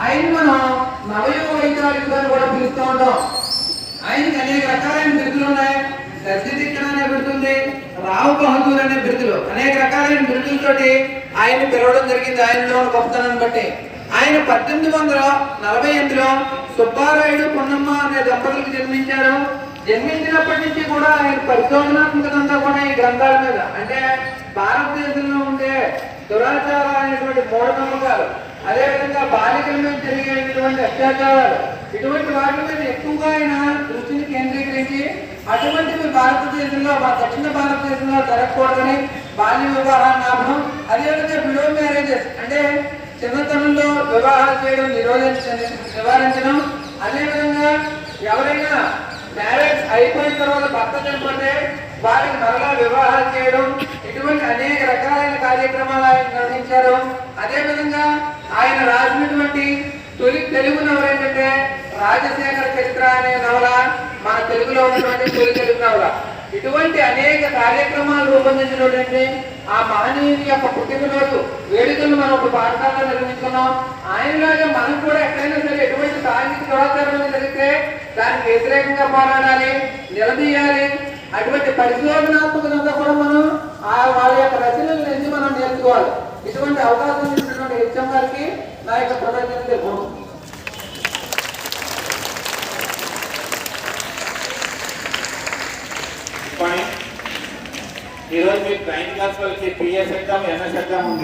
ఆయన మనం నవయుగ వైద్యాలు కూడా పిలుస్తూ ఉంటాం. ఆయనకి అనేక రకాలైన బిరుదులు ఉన్నాయి. దర్శిదిక్కన అనే బిరుదుంది రావు బహదూర్ అనే బిరుదులు. అనేక రకాలైన బిరుదులతోటి ఆయన పిలవడం జరిగింది. ఆయనలో ఉన్న గొప్పతనాన్ని బట్టి ఆయన పద్దెనిమిది వందల నలభై ఎనిమిదిలో సుబ్బారాయుడు పున్నమ్మ అనే దంపతులకు జన్మించారు. జన్మించినప్పటి నుంచి కూడా ఆయన పరిశోధనాత్మకత కూడా ఈ గ్రంథాల మీద. అంటే భారతదేశంలో ఉండే దురాచారాలైనటువంటి మూఢనమ్మకాలు అదేవిధంగా బాలికల మీద జరిగేటువంటి అత్యాచారాలు ఇటువంటి వాటి మీద ఎక్కువగా ఆయన దృష్టిని కేంద్రీకరించి అటువంటివి భారతదేశంలో మా దక్షిణ భారతదేశంలో జరగకూడదని బాల్య వివాహాన్ని ఆపడం అదేవిధంగా విడో మ్యారేజెస్ అంటే చిన్నతనంలో వివాహాలు చేయడం నిరోధించడం నివారించడం అదేవిధంగా ఎవరైనా మ్యారేజ్ అయిపోయిన తర్వాత భర్త చనిపోతే వారికి మరలా వివాహాలు చేయడం ఇటువంటి అనేక రకాలైన కార్యక్రమాలు ఆయన నిర్వహించారు. అదేవిధంగా ఆయన రాసినటువంటి తొలి తెలుగు నవల ఏంటంటే రాజశేఖర చరిత్ర అనే నవల మన తెలుగులో ఉన్నటువంటి తొలి తెలుగు నవల. ఇటువంటి అనేక కార్యక్రమాలు రూపొందించినటువంటి ఆ మహనీయుని యొక్క పుట్టినరోజు వేడుకలు మనం ఒక పాఠశాలలో నిర్వహించుకున్నాం ఆయనలాగా మనం కూడా ఎక్కడైనా సరే ఎటువంటి సాంఘిక దురాచారం జరిగితే దానికి వ్యతిరేకంగా పోరాడాలి నిలదీయాలి అటువంటి పరిశోధనాత్మకంగా కూడా మనం ఆ వాళ్ళ యొక్క రచనల నుంచి మనం నేర్చుకోవాలి. ఇటువంటి అవకాశం ఇచ్చినటువంటి హెచ్ఎం గారికి నా యొక్క కృతజ్ఞతలు తెలుపుకుంటున్నాను. ఈరోజు మీరు ట్రైన్ క్లాస్ వాళ్ళకి పిఎస్ ఎగ్జామ్ ఎంఎస్ ఎగ్జామ్ ఉంది.